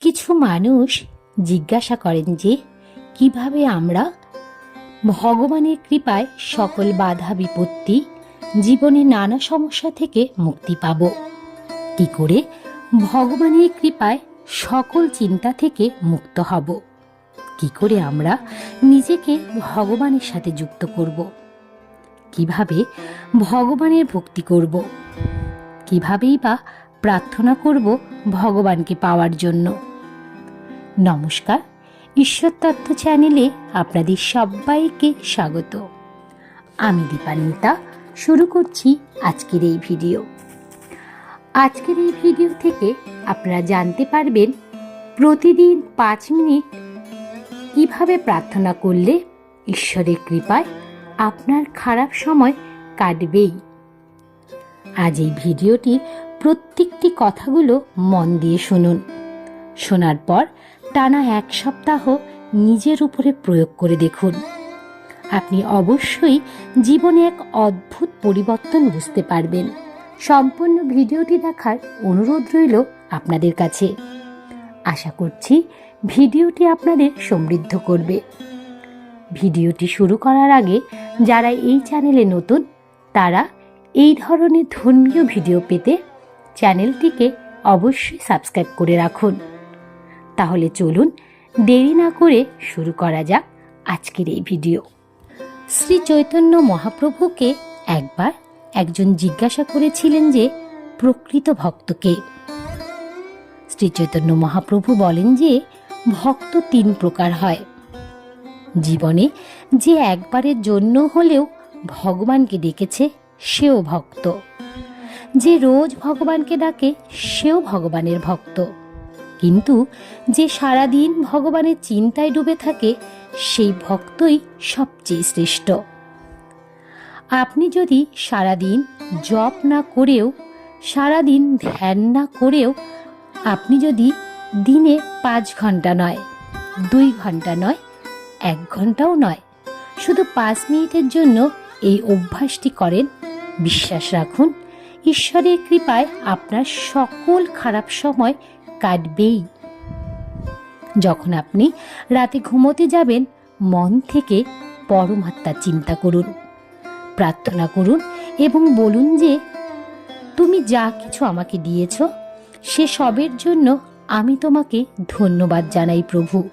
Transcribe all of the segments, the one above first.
কিছু মানুষ জিজ্ঞাসা করেন যে, কীভাবে আমরা ভগবানের কৃপায় সকল বাধা বিপত্তি জীবনে নানা সমস্যা থেকে মুক্তি পাব? কি করে ভগবানের কৃপায় সকল চিন্তা থেকে মুক্ত হব? কি করে আমরা নিজেকে ভগবানের সাথে যুক্ত করব? কীভাবে ভগবানের ভক্তি করব? কিভাবেই বা প্রার্থনা করব ভগবানকে পাওয়ার জন্য? নমস্কার, ঈশ্বর তত্ত্ব চ্যানেলে আপনাদের সবাইকে স্বাগত। আমি দীপান্বিতা শুরু করছি আজকের এই ভিডিও। আজকের এই ভিডিও থেকে আপনারা জানতে পারবেন প্রতিদিন পাঁচ মিনিট কীভাবে প্রার্থনা করলে ঈশ্বরের কৃপায় আপনার খারাপ সময় কাটবেই। আজ এই ভিডিওটির প্রত্যেকটি কথাগুলো মন দিয়ে শুনুন। শোনার পর টানা এক সপ্তাহ নিজের উপরে প্রয়োগ করে দেখুন। আপনি অবশ্যই জীবনে এক অদ্ভুত পরিবর্তন বুঝতে পারবেন। সম্পূর্ণ ভিডিওটি দেখার অনুরোধ রইল আপনাদের কাছে। আশা করছি ভিডিওটি আপনাদের সমৃদ্ধ করবে। ভিডিওটি শুরু করার আগে যারা এই চ্যানেলে নতুন, তারা এই ধরনের ধর্মীয় ভিডিও পেতে চ্যানেলটিকে অবশ্যই সাবস্ক্রাইব করে রাখুন। তাহলে চলুন দেরি না করে শুরু করা যাক আজকের এই ভিডিও। শ্রী চৈতন্য মহাপ্রভুকে একবার একজন জিজ্ঞাসা করেছিলেন যে, প্রকৃত ভক্তকে? শ্রী চৈতন্য মহাপ্রভু বলেন যে, ভক্ত তিন প্রকার হয়। জীবনে যে একবারের জন্য হলেও ভগবানকে ডেকেছে, সেও ভক্ত। যে রোজ ভগবানকে ডাকে, সেও ভগবানের ভক্ত। কিন্তু যে সারাদিন ভগবানের চিন্তায় ডুবে থাকে, সেই ভক্তই সবচেয়ে শ্রেষ্ঠ। আপনি যদি সারাদিন জপ না করেও, সারাদিন ধ্যান না করেও, আপনি যদি দিনে পাঁচ ঘণ্টা নয়, দুই ঘণ্টা নয়, এক ঘন্টাও নয়, শুধু পাঁচ মিনিটের জন্য এই অভ্যাসটি করেন, বিশ্বাস রাখুন, ঈশ্বরের কৃপায় আপনার সকল খারাপ সময় কাটবেই। যখন আপনি রাতে ঘুমোতে যাবেন, মন থেকে পরমাত্মার চিন্তা করুন, প্রার্থনা করুন এবং বলুন যে, তুমি যা কিছু আমাকে দিয়েছ, সে সবের জন্য আমি তোমাকে ধন্যবাদ জানাই প্রভু।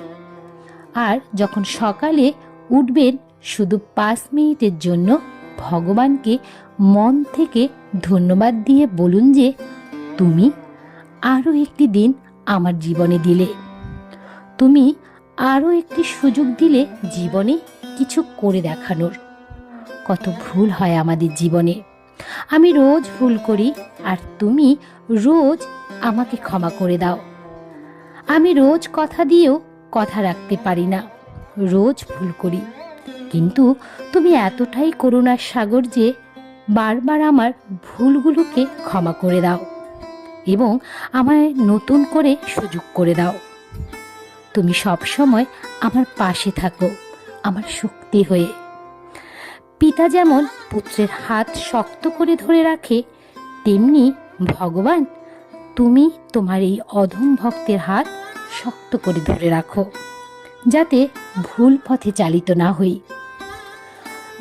আর যখন সকালে উঠবেন, শুধু পাঁচ মিনিটের জন্য ভগবানকে মন থেকে ধন্যবাদ দিয়ে বলুন যে, তুমি আরও একটি দিন আমার জীবনে দিলে। তুমি আরও একটি সুযোগ দিলে জীবনে কিছু করে দেখানোর। কত ভুল হয় আমাদের জীবনে। আমি রোজ ভুল করি আর তুমি রোজ আমাকে ক্ষমা করে দাও। আমি রোজ কথা দিয়েও কথা রাখতে পারি না। রোজ ভুল করি। কিন্তু তুমি এতটাই করুণার সাগর যে বারবার আমার ভুলগুলোকে ক্ষমা করে দাও। এবং আমায় নতুন করে সুযোগ করে দাও। তুমি সব সময় আমার পাশে থাকো, আমার শক্তি হয়ে। পিতা যেমন পুত্রের হাত শক্ত করে ধরে রাখে, তেমনি ভগবান, তুমি তোমার এই অধম ভক্তের হাত শক্ত করে ধরে রাখো, যাতে ভুল পথে চালিত না হই।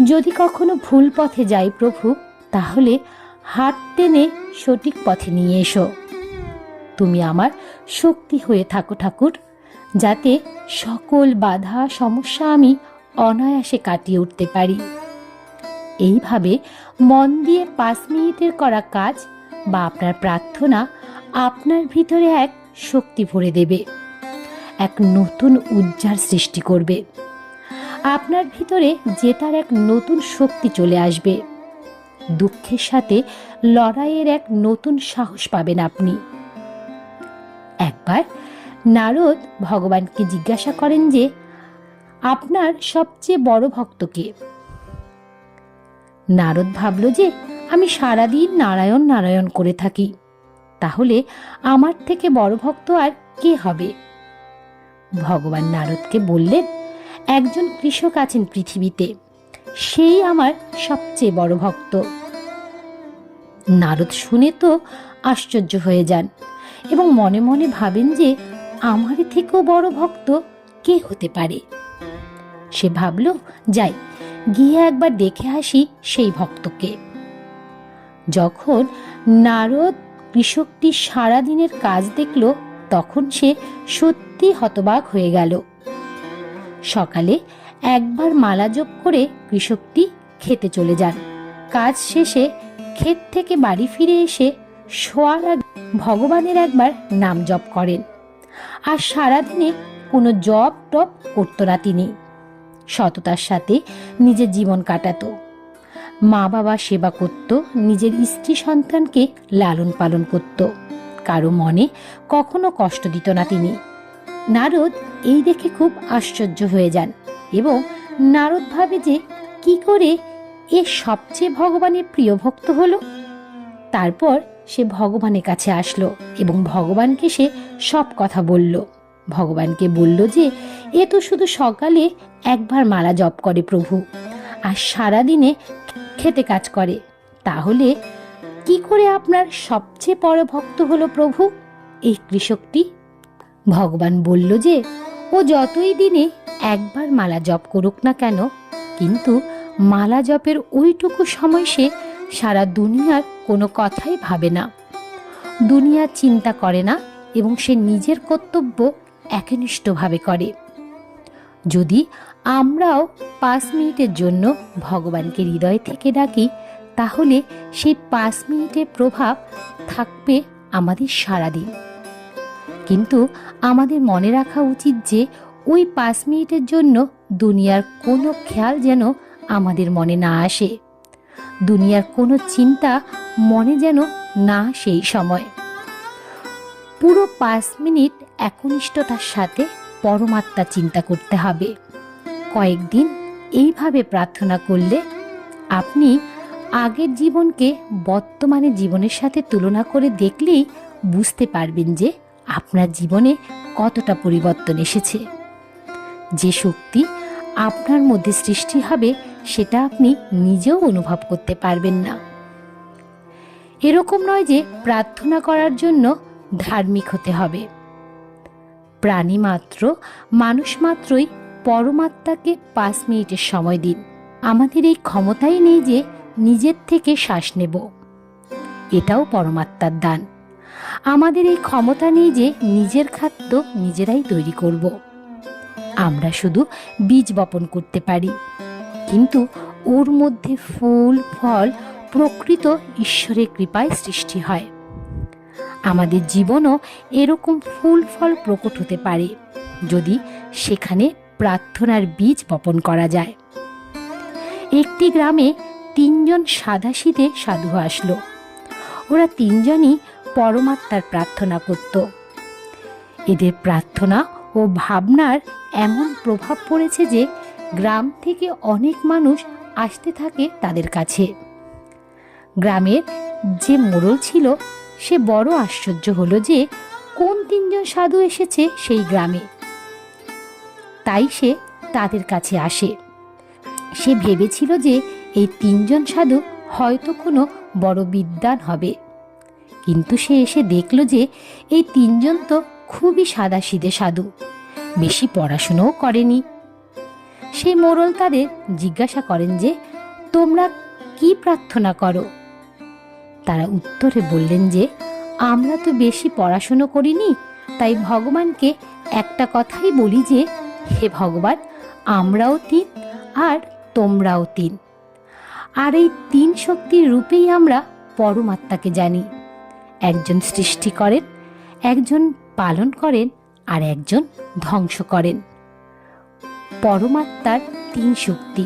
যদি কখনো ভুল পথে যাই প্রভু, তাহলে হাত টেনে সঠিক পথে নিয়ে এসো। তুমি আমার শক্তি হয়ে থাকো ঠাকুর, যাতে সকল বাধা, সমস্যা আমি অনায়াসে কাটিয়ে উঠতে পারি। এইভাবে মন দিয়ে পাঁচ মিনিটের করা কাজ বা আপনার প্রার্থনা আপনার ভিতরে এক শক্তি ভরে দেবে, এক নতুন উজ্জার সৃষ্টি করবে। আপনার ভিতরে জেতার এক নতুন শক্তি চলে আসবে। দুঃখের সাথে লড়াইয়ের এক নতুন সাহস পাবেন আপনি। একবার নারদ ভগবানকে জিজ্ঞাসা করেন যে, আপনার সবচেয়ে বড় ভক্ত কে? নারদ ভাবল যে, আমি সারাদিন নারায়ণ নারায়ণ করে থাকি। তাহলে আমার থেকে বড় ভক্ত আর কে হবে? ভগবান নারদকে বললেন, একজন কৃষক আছেন পৃথিবীতে। সেই আমার সবচেয়ে বড় ভক্ত। নারদ শুনে তো আশ্চর্য হয়ে যান এবং মনে মনে ভাবেন যে আমার থেকেও বড় ভক্ত কে হতে পারে। সে ভাবল, যাই, গিয়ে একবার দেখে আসি সেই ভক্তকে। যখন নারদ কৃষকটি সারাদিনের কাজ দেখল, তখন সে সত্যি হতবাক হয়ে গেল। সকালে একবার মালা জপ করে কৃষকটি খেতে চলে যান। কাজ শেষে ক্ষেত থেকে বাড়ি ফিরে এসে শোয়ার ভগবানের একবার নাম জপ করেন। আর সারাদিনে কোনো জপ টপ করতো না তিনি। সততার সাথে নিজের জীবন কাটাতো। মা বাবা সেবা করত, নিজের স্ত্রী সন্তানকে লালন পালন করত। কারও মনে কখনো কষ্ট দিত না তিনি। নারদ এই দেখে খুব আশ্চর্য হয়ে যান এবং নারদ ভাবে যে কি করে এ সবচেয়ে ভগবানের প্রিয় ভক্ত হলো। তারপর সে ভগবানের কাছে আসলো এবং ভগবানকে সে সব কথা বলল। ভগবানকে বলল যে, এ তো শুধু সকালে একবার মালা জপ করে প্রভু, আর সারাদিনে খেতে কাজ করে। তাহলে কি করে আপনার সবচেয়ে বড় ভক্ত হলো প্রভু? এই কৃষকটি ভগবান বলল যে, ও যতই দিনে একবার মালা জপ করুক না কেন, কিন্তু মালা জপের ওইটুকু সময় সে সারা দুনিয়ার কোনো কথাই ভাবে না। দুনিয়ার চিন্তা করে না এবং সে নিজের কর্তব্য একনিষ্ঠভাবে করে। যদি আমরাও পাঁচ মিনিটের জন্য ভগবানকে হৃদয় থেকে ডাকি, তাহলে সেই পাঁচ মিনিটের প্রভাব থাকবে আমাদের সারাদিন। কিন্তু আমাদের মনে রাখা উচিত যে ওই পাঁচ মিনিটের জন্য দুনিয়ার কোনো খেয়াল যেন আমাদের মনে না আসে। দুনিয়ার কোনো চিন্তা মনে যেন না সেই সময়। পুরো পাঁচ মিনিট একনিষ্ঠতার সাথে পরমাত্মা চিন্তা করতে হবে। কয়েকদিন এইভাবে প্রার্থনা করলে আপনি আগের জীবনকে বর্তমানে জীবনের সাথে তুলনা করে দেখলেই বুঝতে পারবেন যে আপনার জীবনে কতটা পরিবর্তন এসেছে। যে শক্তি আপনার মধ্যে সৃষ্টি হবে সেটা আপনি নিজেও অনুভব করতে পারবেন না। এরকম নয় যে প্রার্থনা করার জন্য ধার্মিক হতে হবে। প্রাণী মাত্র, মানুষ মাত্রই পরমাত্মাকে পাঁচ মিনিটের সময় দিন। আমাদের এই ক্ষমতাই নেই যে নিজের থেকে শ্বাস নেব। এটাও পরমাত্মার দান। আমাদের এই ক্ষমতা নেই যে নিজের খাদ্য নিজেরাই তৈরি করব। আমরা শুধু বীজ বপন করতে পারি। কিন্তু ওর মধ্যে ফুল, ফল প্রকৃত ঈশ্বরের কৃপায় সৃষ্টি হয়। আমাদের জীবনও এরকম ফুল, ফল প্রকট হতে পারে যদি সেখানে প্রার্থনার বীজ বপন করা যায়। একটি গ্রামে তিনজন সাদাশীতে সাধু আসলো। ওরা তিনজনই পরমাত্মার প্রার্থনা করত। এদের প্রার্থনা ও ভাবনার এমন প্রভাব পড়েছে যে গ্রাম থেকে অনেক মানুষ আসতে থাকে তাদের কাছে। গ্রামের যে মোড়ল ছিল, সে বড় আশ্চর্য হলো যে কোন তিনজন সাধু এসেছে সেই গ্রামে। তাই সে তাদের কাছে আসে। সে ভেবেছিল যে এই তিনজন সাধু হয়তো কোনো বড় বিদ্বান হবে। কিন্তু সে এসে দেখল যে এই তিনজন তো খুবই সাদাসিদে সাধু। বেশি পড়াশুনোও করেনি। সেই মোড়ল তাদের জিজ্ঞাসা করেন যে, তোমরা কি প্রার্থনা করো? তারা উত্তরে বললেন যে, আমরা তো বেশি পড়াশুনো করিনি, তাই ভগবানকে একটা কথাই বলি যে, হে ভগবান, আমরাও তিন আর তোমরাও তিন। আর এই তিন শক্তির রূপেই আমরা পরমাত্মাকে জানি। একজন সৃষ্টি করেন, একজন পালন করেন আর একজন ধ্বংস করেন। পরমাত্মার তিন শক্তি।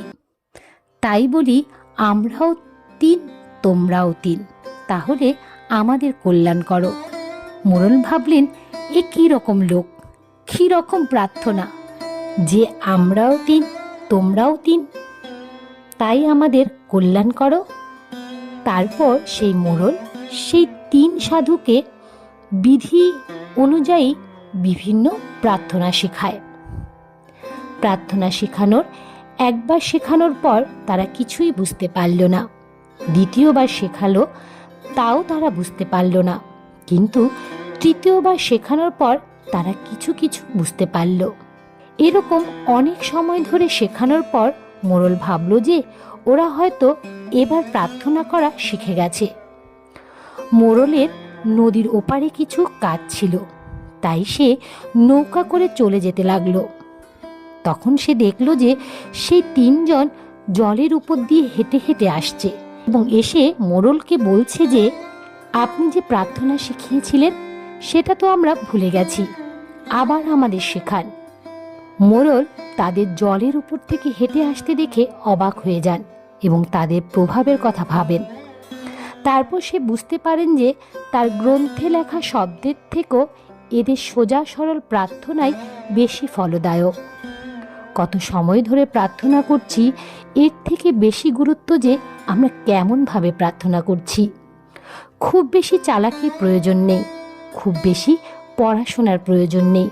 তাই বলি, আমরাও তিন, তোমরাও তিন। তাহলে আমাদের কল্যাণ করো। মোরল ভাবলেন, এ কী রকম লোক? কী রকম প্রার্থনা? যে আমরাও তিন, তোমরাও তিন। তাই আমাদের কল্যাণ করো। তারপর সেই মোড়ল সেই তিন সাধুকে বিধি অনুযায়ী বিভিন্ন প্রার্থনা শেখায়। প্রার্থনা শেখানোর একবার শেখানোর পর তারা কিছুই বুঝতে পারল না। দ্বিতীয়বার শেখালো, তাও তারা বুঝতে পারল না। কিন্তু তৃতীয়বার শেখানোর পর তারা কিছু কিছু বুঝতে পারল। এরকম অনেক সময় ধরে শেখানোর পর মোরল ভাবল যে ওরা হয়তো এবার প্রার্থনা করা শিখে গেছে। মোরলের নদীর ওপারে কিছু কাজ ছিল। তাই সে নৌকা করে চলে যেতে লাগল। তখন সে দেখল যে সেই তিনজন জলের উপর দিয়ে হেঁটে হেঁটে আসছে এবং এসে মোরলকে বলছে যে, আপনি যে প্রার্থনা শিখিয়েছিলেন, সেটা তো আমরা ভুলে গেছি। আবার আমাদের শেখান। মোরল তাদের জলের উপর থেকে হেঁটে আসতে দেখে অবাক হয়ে যান এবং তাদের প্রভাবের কথা ভাবেন। তারপর সে বুঝতে পারেন যে তার গ্রন্থে লেখা শব্দের থেকেও এদের সোজা সরল প্রার্থনাই বেশি ফলদায়ক। কত সময় ধরে প্রার্থনা করছি, এর থেকে বেশি গুরুত্ব যে আমরা কেমনভাবে প্রার্থনা করছি। খুব বেশি চালাকির প্রয়োজন নেই, খুব বেশি পড়াশোনার প্রয়োজন নেই,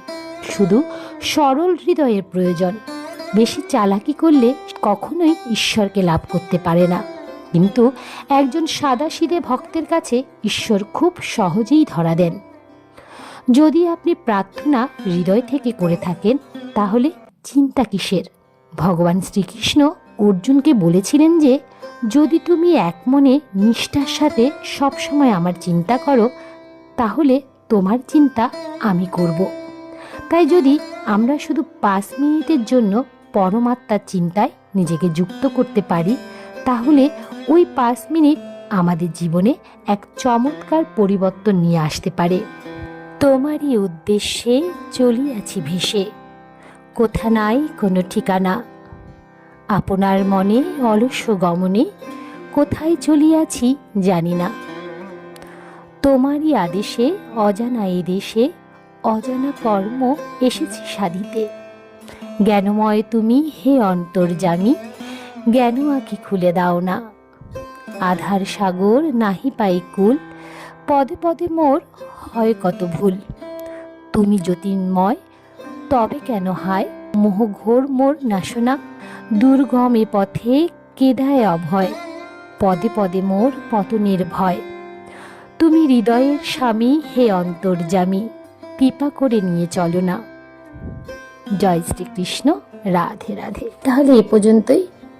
শুধু সরল হৃদয়ের প্রয়োজন। বেশি চালাকি করলে কখনোই ঈশ্বরকে লাভ করতে পারে না। কিন্তু একজন সাদাসিদে ভক্তের কাছে ঈশ্বর খুব সহজেই ধরা দেন। যদি আপনি প্রার্থনা হৃদয় থেকে করে থাকেন, তাহলে চিন্তা কিসের? ভগবান শ্রীকৃষ্ণ অর্জুনকে বলেছিলেন যে, যদি তুমি এক মনে নিষ্ঠার সাথে সবসময় আমার চিন্তা করো, তাহলে তোমার চিন্তা আমি করব। তাই যদি আমরা শুধু পাঁচ মিনিটের জন্য পরমাত্মার চিন্তায় নিজেকে যুক্ত করতে পারি, তাহলে ওই পাঁচ মিনিট আমাদের জীবনে এক চমৎকার পরিবর্তন নিয়ে আসতে পারে। তোমারই উদ্দেশ্যে চলিয়াছি ভেসে। কোথা নাই কোনো ঠিকানা। আপনার মনে অলস্য গমনে কোথায় চলিয়াছি জানি না। তোমারই আদেশে অজানা এ দেশে অজানা কর্ম এসেছি সাধিতে। জ্ঞানময় তুমি হে অন্তর্জামী জ্ঞান আঁকি খুলে দাও না। আধার সাগর নাহি পাই কুল, পদে পদে মোর হয় কত ভুল। তুমি জ্যোতির্ময় তবে কেন হায়? মোহ ঘোর মোর নাশনা, দুর্গম এ পথে কেদায় অভয়। পদে পদে মোর পতনের ভয়। তুমি হৃদয়ের স্বামী, হে অন্তর্জামী কৃপা করে নিয়ে চলো না। জয় শ্রীকৃষ্ণ, রাধে রাধে। তাহলে এ পর্যন্তই।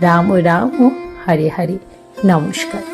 রাম রাম হরে হরে। নমস্কার।